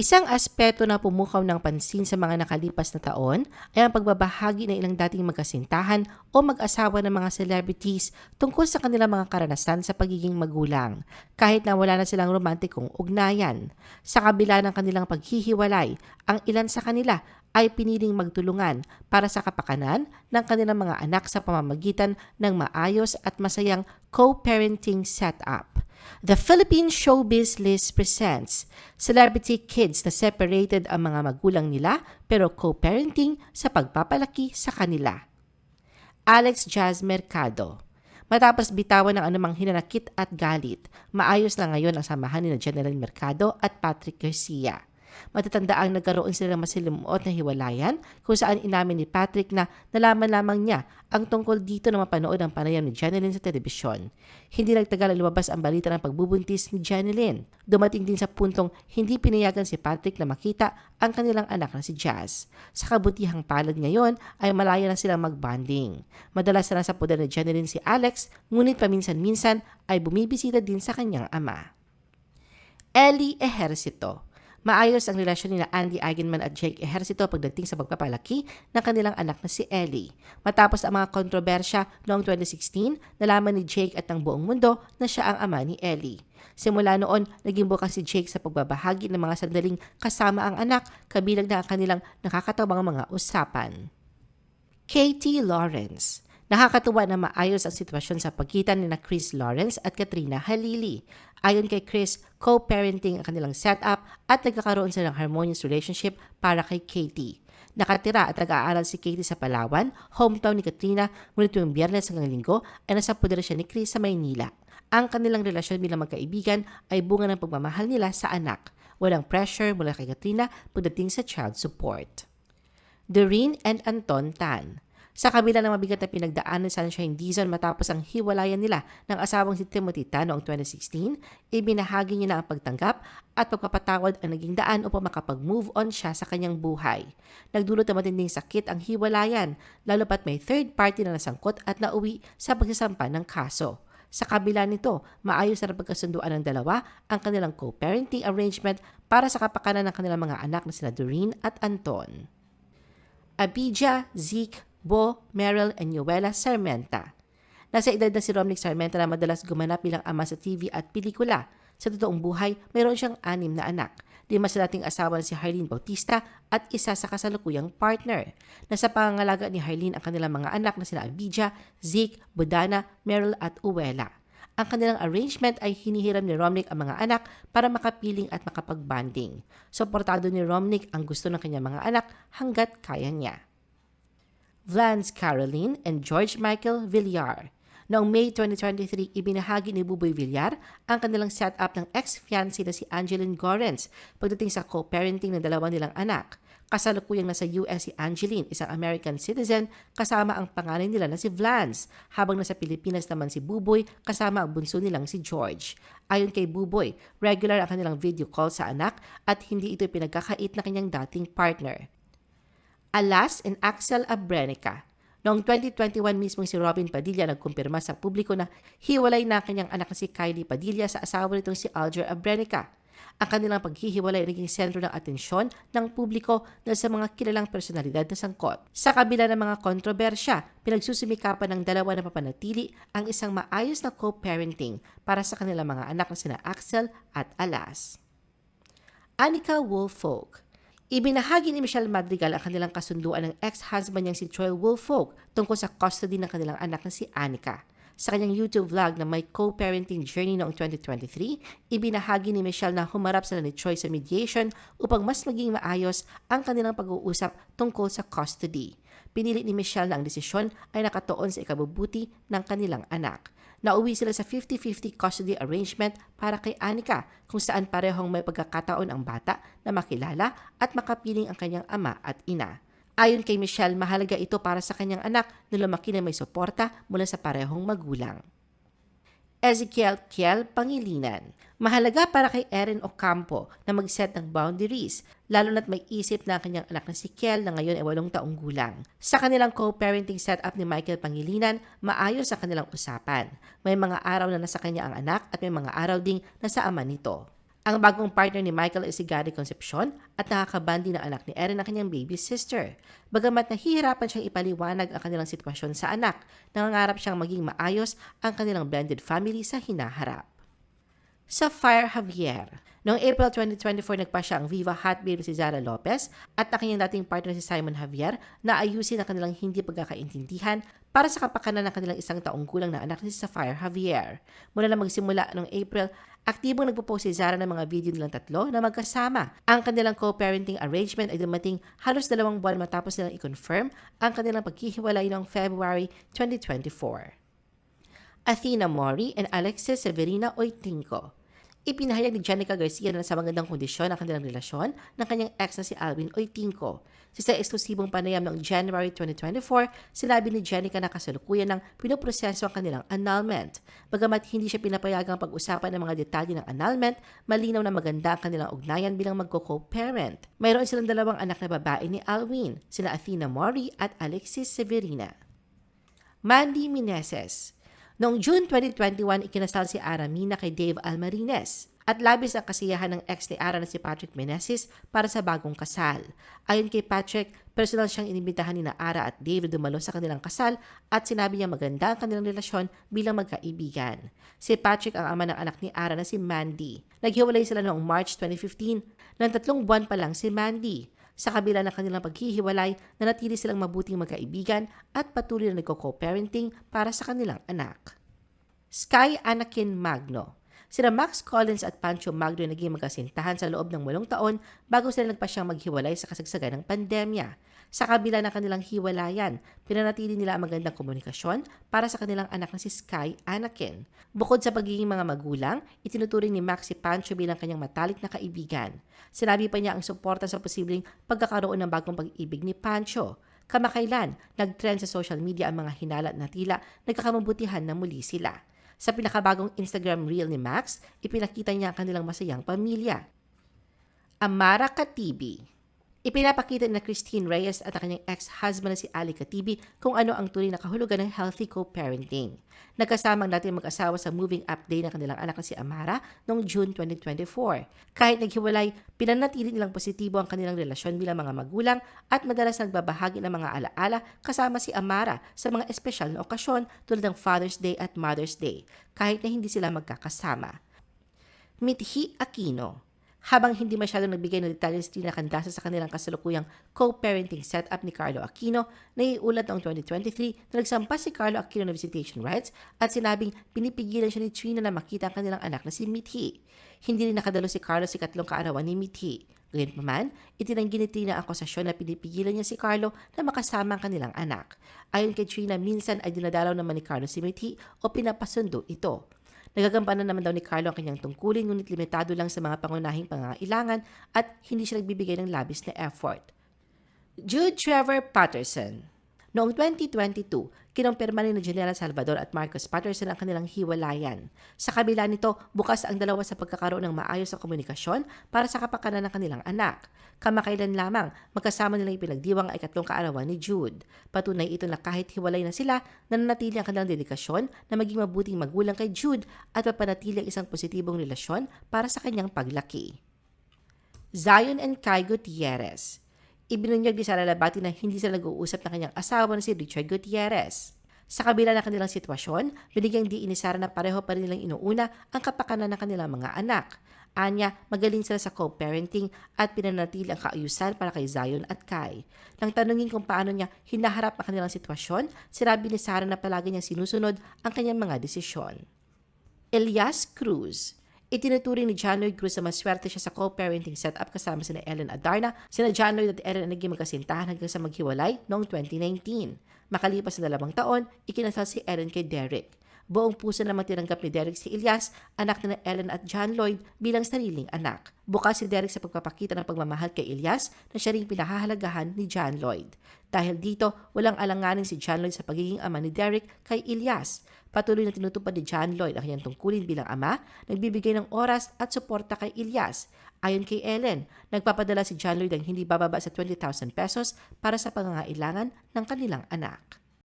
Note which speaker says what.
Speaker 1: Isang aspeto na pumukaw ng pansin sa mga nakalipas na taon ay ang pagbabahagi ng ilang dating magkasintahan o mag-asawa ng mga celebrities tungkol sa kanilang mga karanasan sa pagiging magulang, kahit na wala na silang romantikong ugnayan. Sa kabila ng kanilang paghihiwalay, ang ilan sa kanila ay piniling magtulungan para sa kapakanan ng kanilang mga anak sa pamamagitan ng maayos at masayang co-parenting setup. The Philippine Showbiz List presents celebrity kids na separated ang mga magulang nila pero co-parenting sa pagpapalaki sa kanila. Alex Jazz Mercado Matapos bitawan ng anumang hinanakit at galit, maayos na ngayon ang samahan ni General Mercado at Patrick Garcia. Matatandaang nagkaroon sila ng masilimuot na hiwalayan kung saan inamin ni Patrick na nalaman lamang niya ang tungkol dito na mapanood ang panayam ni Janeline sa telebisyon. Hindi nagtagal lumabas ang balita ng pagbubuntis ni Janeline. Dumating din sa puntong hindi pinayagan si Patrick na makita ang kanilang anak na si Jazz. Sa kabutihang palad ngayon ay malaya na silang magbanding. Madalas na sa poder ni Janeline si Alex, ngunit paminsan-minsan ay bumibisita din sa kanyang ama. Ellie Ejercito Maayos ang relasyon nila Andy Eigenman at Jake Ejercito pagdating sa pagpapalaki ng kanilang anak na si Ellie. Matapos ang mga kontrobersya noong 2016, nalaman ni Jake at ng buong mundo na siya ang ama ni Ellie. Simula noon, naging bukas si Jake sa pagbabahagi ng mga sandaling kasama ang anak, kabilang na ang kanilang nakakatawang mga usapan. Katie Lawrence Nakakatuwa na maayos ang sitwasyon sa pagitan ni na Chris Lawrence at Katrina Halili. Ayon kay Chris, co-parenting ang kanilang setup at nagkakaroon sila ng harmonious relationship para kay Katie. Nakatira at nag-aaral si Katie sa Palawan, hometown ni Katrina, ngunit tuwing biyernes hanggang linggo ay nasa poder siya ni Chris sa Maynila. Ang kanilang relasyon bilang magkaibigan ay bunga ng pagmamahal nila sa anak. Walang pressure mula kay Katrina pagdating sa child support. Doreen and Anton Tan sa kabila ng mabigat na pinagdaanan sa Sunshine Dizon matapos ang hiwalayan nila ng asawang si Timothy Tan noong 2016, ibinahagi niya na ang pagtanggap at pagpapatawad ang naging daan upang makapag-move on siya sa kanyang buhay. Nagdulot ng matinding sakit ang hiwalayan, lalo pat may third party na nasangkot at nauwi sa pagsasampa ng kaso. Sa kabila nito, maayos na pagkasunduan ng dalawa ang kanilang co-parenting arrangement para sa kapakanan ng kanilang mga anak na sina Doreen at Anton. Abidja, Zeke, Bo, Meryl, and Yuela Sarmenta. Nasa edad na si Romnick Sarmenta na madalas gumanap bilang ama sa TV at pelikula. Sa totoong buhay, mayroon siyang anim na anak. Lima sa dating asawa na si Harleen Bautista at isa sa kasalukuyang partner. Nasa pangangalaga ni Harleen ang kanilang mga anak na sina Abidja, Zeke, Budana, Meryl at Uwela. Ang kanilang arrangement ay hinihiram ni Romnick ang mga anak para makapiling at makapagbanding. Suportado ni Romnick ang gusto ng kanyang mga anak hanggat kaya niya. Vlance Caroline and George Michael Villar. Noong May 2023, ibinahagi ni Buboy Villar ang kanilang setup ng ex-fiancé na si Angeline Gorens pagdating sa co-parenting ng dalawa nilang anak. Kasalukuyang nasa US si Angeline, isang American citizen, kasama ang pangalan nila na si Vlance, habang nasa Pilipinas naman si Buboy kasama ang bunso nilang si George. Ayon kay Buboy, regular ang kanilang video call sa anak at hindi ito pinagkakait na kanyang dating partner. Alas and Axel Abrenica. Noong 2021 mismo si Robin Padilla nagkumpirma sa publiko na hiwalay na kanyang anak na si Kylie Padilla sa asawa nitong si Alger Abrenica. Ang kanilang paghihiwalay naging sentro ng atensyon ng publiko na sa mga kilalang personalidad na sangkot. Sa kabila ng mga kontrobersya, pinagsusumikapan ng dalawa na papanatili ang isang maayos na co-parenting para sa kanilang mga anak na sina Axel at Alas. Anika Woolfolk Ibinahagi ni Michelle Madrigal ang kanilang kasunduan ng ex-husband niyang si Troy Woolfolk tungkol sa custody ng kanilang anak na si Anika. Sa kanyang YouTube vlog na may co-parenting journey noong 2023, ibinahagi ni Michelle na humarap sila ni Troy sa mediation upang mas maging maayos ang kanilang pag-uusap tungkol sa custody. Pinili ni Michelle na ang desisyon ay nakatuon sa ikabubuti ng kanilang anak. Nauwi sila sa 50-50 custody arrangement para kay Anika kung saan parehong may pagkakataon ang bata na makilala at makapiling ang kanyang ama at ina. Ayon kay Michelle, mahalaga ito para sa kanyang anak na lumaki na may suporta mula sa parehong magulang. Ezekiel Kiel Pangilinan. Mahalaga para kay Erin Ocampo na mag-set ng boundaries, lalo na't may isip na kanyang anak na si Kiel na ngayon ay walong taong gulang. Sa kanilang co-parenting setup ni Michael Pangilinan, maayos ang kanilang usapan. May mga araw na nasa kanya ang anak at may mga araw ding nasa ama nito. Ang bagong partner ni Michael ay si Gary Concepcion at nakakabandi na anak ni Erin ang kanyang baby sister. Bagamat nahihirapan siyang ipaliwanag ang kanilang sitwasyon sa anak, nangangarap siyang maging maayos ang kanilang blended family sa hinaharap. Sapphire Javier. Noong April 2024, nagpa siya ang Viva Hot Baby si Zara Lopez at ang kanyang dating partner si Simon Javier na ayusin ang kanilang hindi pagkakaintindihan para sa kapakanan ng kanilang isang taong gulang na anak ni Sapphire Javier. Mula na magsimula noong April, aktibong nagpo-post si Zara ng mga video nilang tatlo na magkasama. Ang kanilang co-parenting arrangement ay dumating halos dalawang buwan matapos nilang i-confirm ang kanilang paghihiwalay noong February 2024. Athena Mori and Alexis Severina Oitinco. Ipinahayag ni Jenica Garcia na sa magandang kondisyon ang kanilang relasyon ng kanyang ex na si Alvin Oitinco. Sa isang eksklusibong panayam noong January 2024, sinabi ni Jenica na kasalukuyan ng pinoproseso ang kanilang annulment. Bagamat hindi siya pinapayagang pag-usapan ng mga detalye ng annulment, malinaw na maganda ang kanilang ugnayan bilang magko-co-parent. Mayroon silang dalawang anak na babae ni Alvin, sina Athena Mori at Alexis Severina. Mandy Mineses Noong June 2021, ikinasal si Aramina kay Dave Almarines at labis ang kasiyahan ng ex ni Ara na si Patrick Meneses para sa bagong kasal. Ayon kay Patrick, personal siyang inimbitahan ni na Ara at Dave dumalo sa kanilang kasal at sinabi niya maganda ang kanilang relasyon bilang magkaibigan. Si Patrick ang ama ng anak ni Ara na si Mandy. Naghiwalay sila noong March 2015 nang tatlong buwan pa lang si Mandy. Sa kabila ng kanilang paghihiwalay, nanatili silang mabuting magkaibigan at patuloy na nagko-co-parenting para sa kanilang anak. Sky Anakin Magno Sina Max Collins at Pancho Magno naging magkasintahan sa loob ng walong taon bago sila nagpasyang maghiwalay sa kasagsagan ng pandemya. Sa kabila ng kanilang hiwalayan, pinanatili nila ang magandang komunikasyon para sa kanilang anak na si Sky Anakin. Bukod sa pagiging mga magulang, itinuturing ni Max si Pancho bilang kanyang matalik na kaibigan. Sinabi pa niya ang suporta sa posibleng pagkakaroon ng bagong pag-ibig ni Pancho. Kamakailan, nag-trend sa social media ang mga hinala na tila nagkakamabutihan na muli sila. Sa pinakabagong Instagram reel ni Max, ipinakita niya ang kanilang masayang pamilya. Amara Katibi Ipinapakita na Christine Reyes at ang kanyang ex-husband na si Ali Katibi kung ano ang tunay na kahulugan ng healthy co-parenting. Nagkasama ang dating mag-asawa sa moving up day ng kanilang anak na si Amara noong June 2024. Kahit naghiwalay, pinanatili nilang positibo ang kanilang relasyon bilang mga magulang at madalas nagbabahagi ng mga alaala kasama si Amara sa mga espesyal na okasyon tulad ng Father's Day at Mother's Day, kahit na hindi sila magkakasama. Mithi Aquino habang hindi masyadong nagbigay ng detalye si Tina Candasa sa kanilang kasalukuyang co-parenting setup ni Carlo Aquino, naiulat noong 2023 na nagsampa si Carlo Aquino ng visitation rights at sinabing pinipigilan siya ni Trina na makita ang kanilang anak na si Mithi. Hindi rin nakadalo si Carlo sa katlong kaarawan ni Mithi. Gayunpaman, itinanggi ni Trina ang akusasyon na pinipigilan niya si Carlo na makasama ang kanilang anak. Ayon kay Trina, minsan ay dinadalaw naman ni Carlo si Mithi o pinapasundo ito. Nagagampanan naman daw ni Carlo ang kanyang tungkulin ngunit limitado lang sa mga pangunahing pangangailangan at hindi siya nagbibigay ng labis na effort. Jude Trevor Patterson Noong 2022, kinumpirma ni General Salvador at Marcos Patterson ang kanilang hiwalayan. Sa kabila nito, bukas ang dalawa sa pagkakaroon ng maayos na komunikasyon para sa kapakanan ng kanilang anak. Kamakailan lamang, magkasama nilang ipinagdiwang ay katlong kaarawan ni Jude. Patunay ito na kahit hiwalay na sila, nananatili ang kanilang dedikasyon na maging mabuting magulang kay Jude at mapanatili ang isang positibong relasyon para sa kanyang paglaki. Zion and Kai Gutierrez ibinunyag ni Sara Labati na hindi sila nag-uusap ng kanyang asawa na si Richard Gutierrez. Sa kabila ng kanilang sitwasyon, binigyang diin ni Sara na pareho pa rin nilang inuuna ang kapakanan ng kanilang mga anak. Anya, magaling sila sa co-parenting at pinanatili ang kaayusan para kay Zion at Kai. Nang tanungin kung paano niya hinaharap ang kanilang sitwasyon, sinabi ni Sara na palagi niyang sinusunod ang kanyang mga desisyon. Elias Cruz Itinuturing ni John Lloyd Cruz na maswerte siya sa co-parenting setup kasama sina Ellen Adarna, sina John Lloyd at Ellen ang naging magkasintahan hanggang sa maghiwalay noong 2019. Makalipas na dalawang taon, ikinasal si Ellen kay Derek. Buong puso naman tinanggap ni Derek si Elias, anak na Ellen at John Lloyd bilang sariling anak. Bukas si Derek sa pagpapakita ng pagmamahal kay Elias na siya ring pinahahalagahan ni John Lloyd. Dahil dito, walang alanganin si John Lloyd sa pagiging ama ni Derek kay Elias. Patuloy na tinutupad ni John Lloyd ang kanyang tungkulin bilang ama, nagbibigay ng oras at suporta kay Elias. Ayon kay Ellen, nagpapadala si John Lloyd ng hindi bababa sa 20,000 pesos para sa pangangailangan ng kanilang anak.